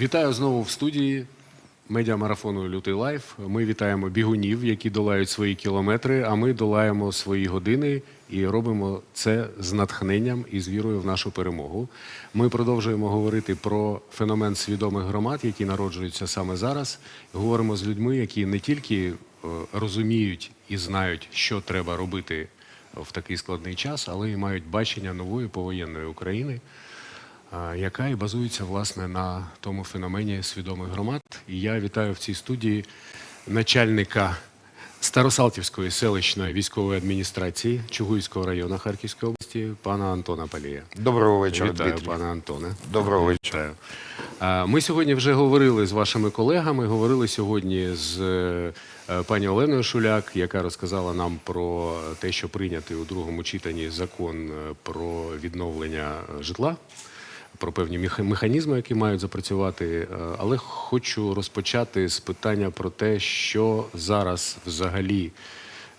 Вітаю знову в студії медіамарафону Лютий Лайф. Ми вітаємо бігунів, які долають свої кілометри, а ми долаємо свої години і робимо це з натхненням і з вірою в нашу перемогу. Ми продовжуємо говорити про феномен свідомих громад, які народжуються саме зараз. Говоримо з людьми, які не тільки е, розуміють і знають, що треба робити в такий складний час, але і мають бачення нової повоєнної України яка і базується власне на тому феномені свідомих громад. І я вітаю в цій студії начальника Старосалтівської селищної військової адміністрації Чугуївського району Харківської області, пана Антона Палія. Доброго вечора, Вітаю, Дмитрий. пане Антоне. Доброго вечора. Ми сьогодні вже говорили з вашими колегами. Говорили сьогодні з е, пані Оленою Шуляк, яка розказала нам про те, що прийнятий у другому читанні закон е, про відновлення житла. Про певні механізми, які мають запрацювати, Е, але хочу розпочати з питання про те, що зараз взагалі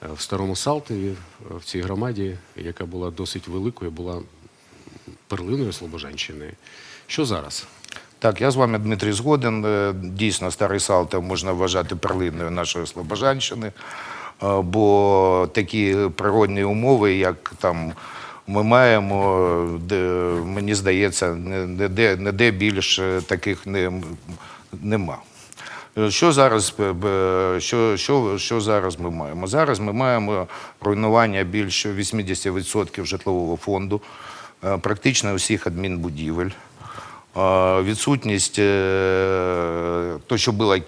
е, в старому Салтові, в цій громаді, яка була досить великою, була перлиною Слобожанщини. Що зараз? Так, я з вами, Дмитрій, згоден. Е, Дійсно, старий Салтов можна вважати перлиною нашої Слобожанщини, бо такі природні умови, як там ми маємо, де, мені здається, не- ніде, ніде більш е, таких не, нема. Е, Що зараз, е, що, що, що зараз ми маємо? Зараз ми маємо руйнування більше 80% житлового фонду, е, практично усіх адмінбудівель. Е, Відсутність, е, то, що було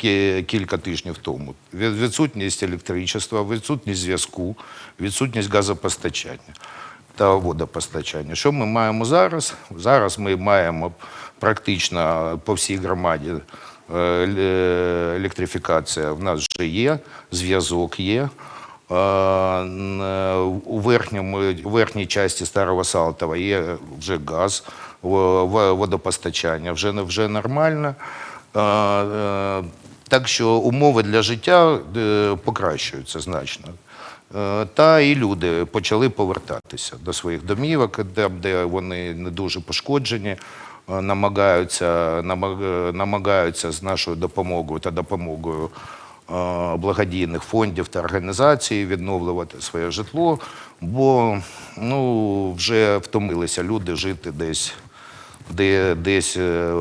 кілька тижнів тому, відсутність електричества, відсутність зв'язку, відсутність газопостачання та водопостачання. Що ми маємо зараз? Зараз ми маємо практично по всій громаді е, електрифікація в нас вже є, зв'язок є. Е, У верхньому, верхній часті Старого Салтова є вже газ, водопостачання, вже, вже нормально. Е, Так що умови для життя покращуються значно. Е, Та і люди почали повертатися до своїх домівок, де, де вони не дуже пошкоджені, е, намагаються, намагаються з нашою допомогою та допомогою е, благодійних фондів та організацій відновлювати своє житло, бо ну, вже втомилися люди жити десь, де, десь е,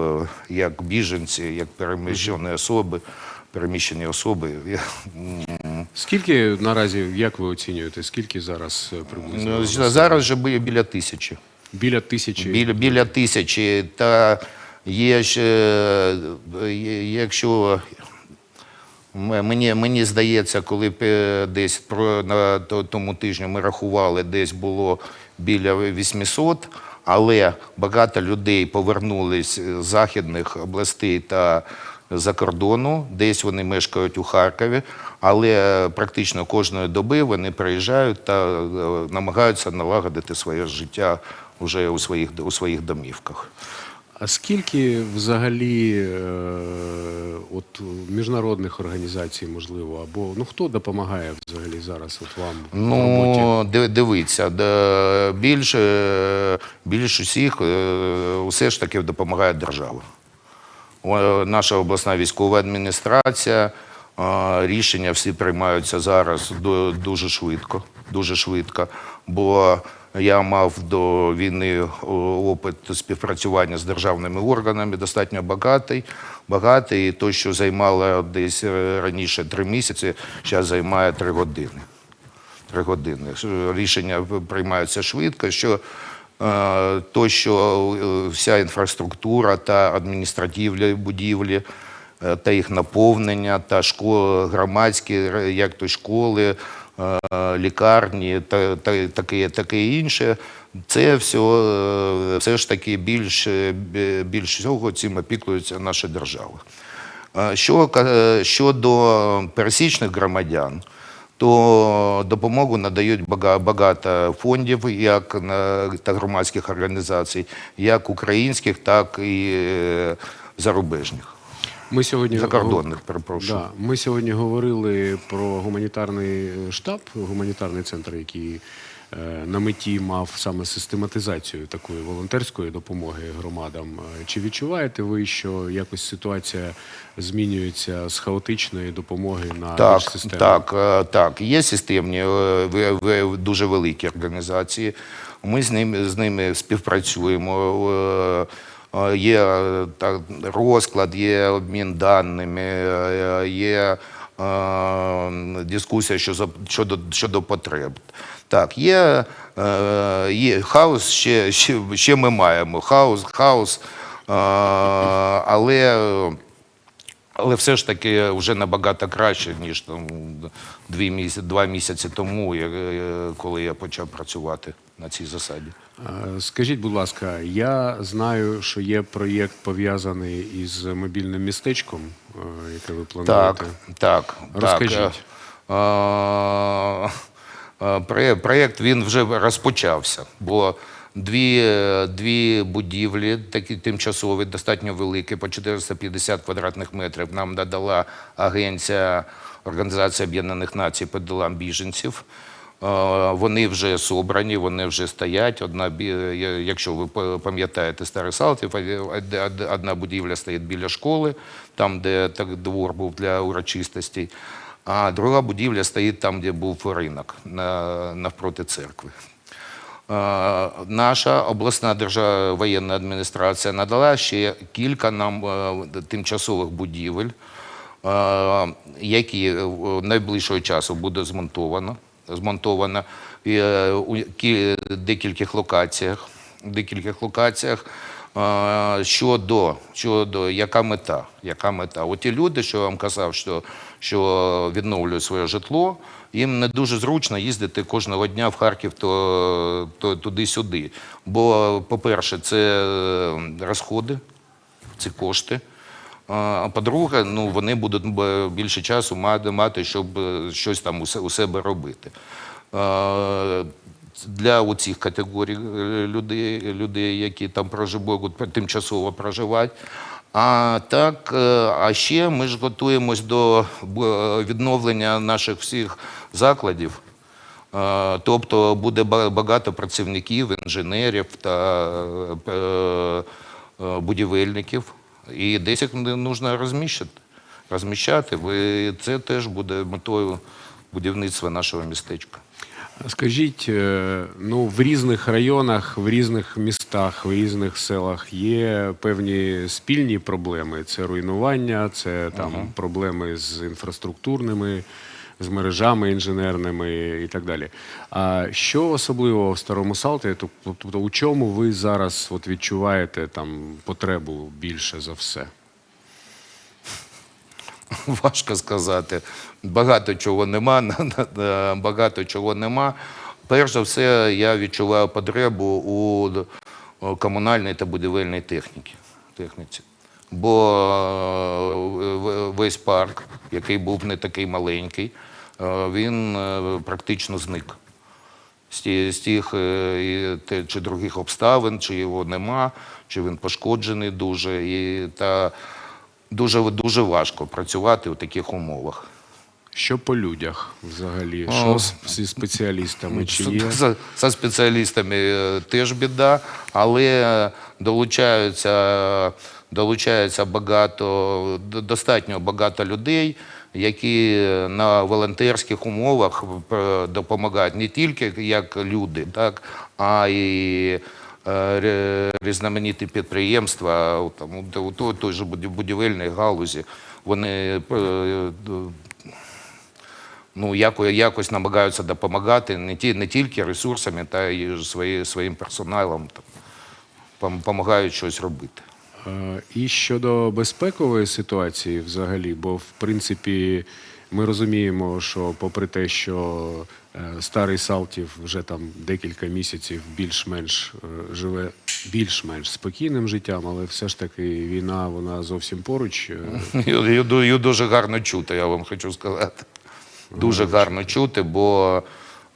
як біженці, як переміщені особи. Переміщені особи. Я- Скільки наразі, як ви оцінюєте, скільки зараз е, приблизно? Ну, Зараз вже біля тисячі. Біля тисячі. Біля, біля тисячі. Та є ще, е, якщо мені, мені здається, коли е, десь про, на тому тижні ми рахували, десь було біля 800, але багато людей повернулись з західних областей та за кордону, десь вони мешкають у Харкові, але практично кожної доби вони приїжджають та е, намагаються налагодити своє життя вже у своїх, у своїх домівках. А скільки взагалі е, от міжнародних організацій, можливо, або ну хто допомагає взагалі зараз от вам роботі? Ну, ди- дивіться, де більше, більш усіх е, усе ж таки допомагає держава. Наша обласна військова адміністрація, е, рішення всі приймаються зараз дуже швидко, дуже швидко. Бо я мав до війни опит співпрацювання з державними органами достатньо багатий. Багатий, і то, що займало десь е, раніше три місяці, зараз займає три години три години. Рішення приймаються швидко, що е, то, що е, вся інфраструктура та адміністративні будівлі е, та їх наповнення, та школи громадські, як то школи, е, лікарні та, та таке, таке інше. Це все, е, все ж таки більш, е, більш всього цим опікується наша держава. Е, Що, щодо пересічних громадян, то допомогу надають бага- багато фондів, як та громадських організацій, як українських, так і зарубежних. Ми сьогодні Закордонних, перепрошую. Да, ми сьогодні говорили про гуманітарний е, штаб, гуманітарний центр, який е, на меті мав саме систематизацію такої волонтерської допомоги громадам. Е, Чи відчуваєте ви, що якось ситуація змінюється з хаотичної допомоги на Так, більш системну? так, е, так. Є системні е, в- в- дуже великі організації. Ми з ними, з ними співпрацюємо. е, е, Є е, так, розклад, є обмін даними, е, є е, дискусія що- щодо, щодо потреб. Так, є, е, є хаос, ще, ще, ще ми маємо. Хаос, хаос, е, але. Але все ж таки вже набагато краще, ніж там дві місяці, два місяці тому, я- коли я почав працювати на цій засаді. Е, Скажіть, будь ласка, я знаю, що є проєкт пов'язаний із мобільним містечком, е, яке ви плануєте. Так, так. Розкажіть. Так. Е, е, Проєкт він вже розпочався. Було дві, е, дві будівлі, такі тимчасові, достатньо великі, по 450 квадратних метрів. Нам надала агенція Організації Об'єднаних Націй по делам біженців. Е, Вони вже собрані, вони вже стоять. Одна, якщо ви па- пам'ятаєте Старий Салтів, од- од- одна будівля стоїть біля школи, там, де так двор був для урочистостей, а друга будівля стоїть там, де був ринок, навпроти церкви. Наша обласна державна воєнна адміністрація надала ще кілька нам е, тимчасових будівель, е, які найближчого часу буде змонтовано. змонтовано е, у кі- декількох локаціях. Декількох локаціях. Щодо, щодо яка мета? Яка мета? От ті люди, що я вам казав, що, що відновлюють своє житло, їм не дуже зручно їздити кожного дня в Харків то, то, туди-сюди. Бо, по-перше, це е, розходи, це кошти. А по-друге, ну, вони будуть більше часу мати, мати щоб е, щось там у себе робити. Е, Для оцих категорій е, людей, людей, які там проживають, тимчасово проживають. А так, е, а ще ми ж готуємось до відновлення наших всіх закладів. Е, Тобто буде багато працівників, інженерів та е, е, будівельників. І десь їх потрібно розміщати. розміщати. Це теж буде метою будівництва нашого містечка. Скажіть, е, ну в різних районах, в різних містах, в різних селах є певні спільні проблеми. Це руйнування, це там проблеми з інфраструктурними, з мережами інженерними і так далі. А що особливо в старому Салті? Тобто, у чому ви зараз от відчуваєте там потребу більше за все? Важко сказати. Багато чого нема, багато чого нема. Перш за все, я відчуваю потребу у комунальній та будівельній техніці. техніці. Бо е, весь парк, який був не такий маленький, е, він е, практично зник. З тих е, чи других обставин, чи його нема, чи він пошкоджений дуже. І, та дуже, дуже важко працювати у таких умовах. Що по людях взагалі? О. Що зі спеціалістами? Чи є? З, зі спеціалістами е, теж біда, але долучаються, долучаються багато, достатньо багато людей, які на волонтерських умовах е, допомагають не тільки як люди, так, а й е, ре- різноманітні підприємства, там, у- той- той же буді- будівельній галузі. Вони е, ну, яко- якось намагаються допомагати не, ті, не тільки ресурсами, та й свої, своїм персоналом, допомагають щось робити. Е, І щодо безпекової ситуації взагалі, бо в принципі ми розуміємо, що попри те, що е, старий Салтів вже там декілька місяців більш-менш е, живе більш-менш спокійним життям, але все ж таки війна вона зовсім поруч. е, Її, її дуже гарно чути, я вам хочу сказати. Дуже гарно чути, бо,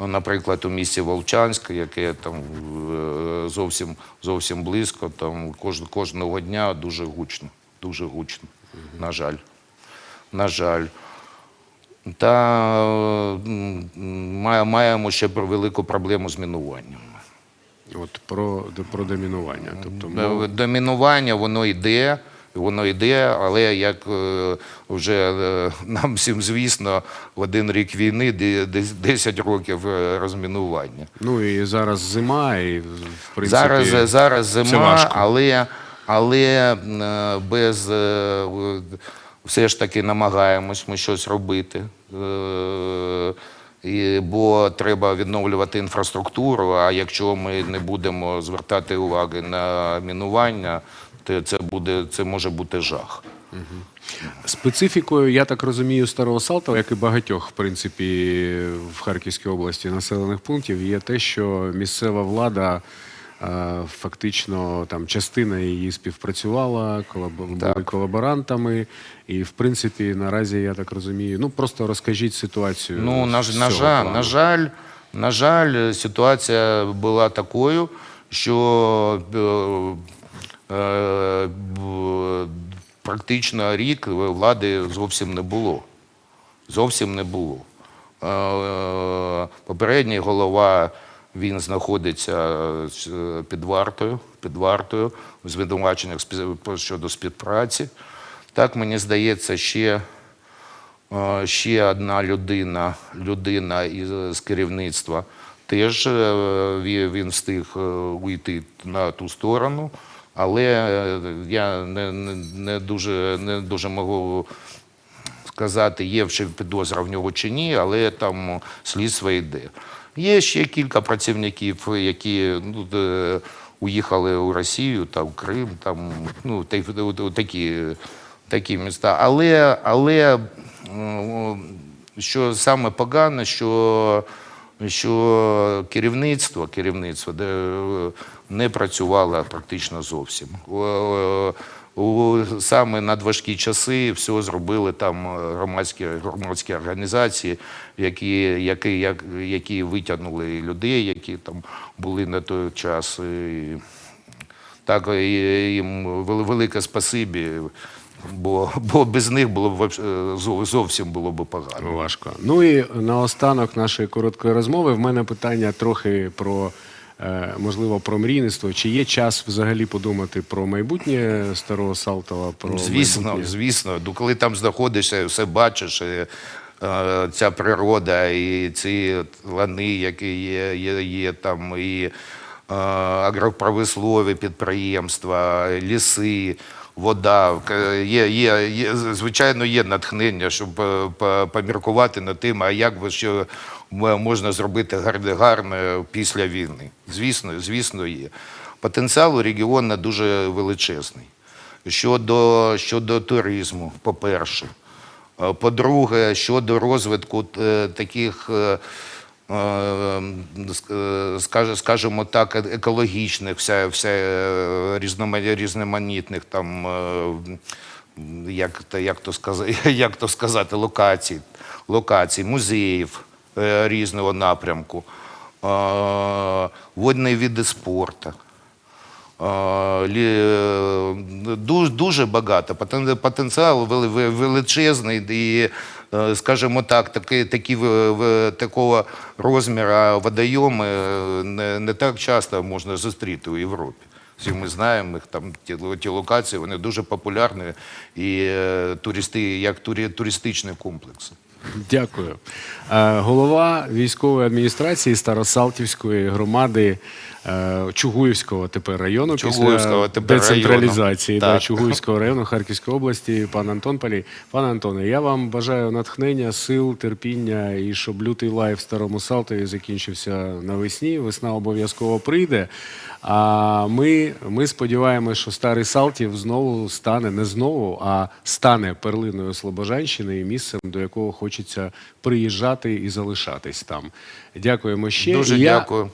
ну, наприклад, у місті Волчанськ, яке там е, зовсім, зовсім близько, там кож, кожного дня дуже гучно. Дуже гучно. На жаль. На жаль. Та маємо ще про велику проблему з мінуванням. От про, про домінування. Тобто, Е, Домінування воно йде, воно йде, але як е, вже е, нам всім звісно, в один рік війни 10 років розмінування. ну і зараз зима, і в принципі Зараз, зараз зима, важко. але, але без все ж таки намагаємось ми щось робити. Е, бо треба відновлювати інфраструктуру. А якщо ми не будемо звертати уваги на мінування, то це буде це може бути жах. Специфікою, я так розумію, Старого Салтова, як і багатьох, в принципі, в Харківській області населених пунктів, є те, що місцева влада фактично там частина її співпрацювала, колабо- були колаборантами. І, в принципі, наразі, я так розумію, ну просто розкажіть ситуацію. Ну, на, на, жаль, на жаль, на жаль, ситуація була такою, що е, е, практично рік влади зовсім не було. Зовсім не було. Е, Попередній голова він знаходиться е, під вартою, під вартою в звинуваченнях щодо співпраці. Так, мені здається, ще Е, Ще одна людина, людина з керівництва, теж е, він встиг е, уйти на ту сторону, але е, я не, не, дуже, не дуже можу сказати, є ще підозра в нього чи ні, але там слідство йде. Є ще кілька працівників, які ну, де, уїхали у Росію та в Крим, там, ну, та- та- такі, такі міста. Але, але що саме погано, що, що керівництво, керівництво де, е, не працювало практично зовсім. Е, у саме надважкі часи все зробили там е, громадські, громадські організації, які, які, як- які витягнули людей, які там були на той час. І, так, їм велике спасибі, бо, бо без них було б зовсім було б погано. Важко. Ну і наостанок нашої короткої розмови в мене питання трохи про. Е, Можливо, про мрійництво. Чи є час взагалі подумати про майбутнє старого Салтова? Про Звісно, майбутнє? звісно. Ну, коли там знаходишся, все бачиш, і, е, ця природа, і ці лани, які є, є, є там, і е, агропромислові підприємства, ліси, вода. Є, є, є, звичайно, є натхнення, щоб е, поміркувати над тим, а як би ще можна зробити гарне, гарне після війни. Звісно, звісно, є. Потенціал у регіону дуже величезний. Щодо, щодо туризму, по-перше. Е, По-друге, щодо розвитку е, таких, е, е, скажімо так, е- екологічних, вся, вся е, різноманітних там, як, то- як, то сказати, як то сказати, локацій, локацій, музеїв різного напрямку, водні види спорту. Дуже, дуже багато. Потенціал величезний і, скажімо так, такі, такі, в- такого розміру водойоми е, не, не так часто можна зустріти у Європі. Всі ми знаємо їх там ті, ті локації, вони дуже популярні і е, туристи, як турі, туристичні комплекси. Дякую. Е, Голова військової адміністрації Старосалтівської громади е, Чугуївського тепер району Чугуївського після тепер децентралізації району. да, Чугуївського району Харківської області, пан Антон Палій. Пане Антоне, я вам бажаю натхнення, сил, терпіння і щоб лютий лайф в Старому Салтові закінчився навесні. Весна обов'язково прийде. А ми, ми сподіваємося, що старий Салтів знову стане не знову, а стане перлиною Слобожанщини і місцем, до якого хочеться приїжджати і залишатись там. Дякуємо ще. Дуже Я... дякую.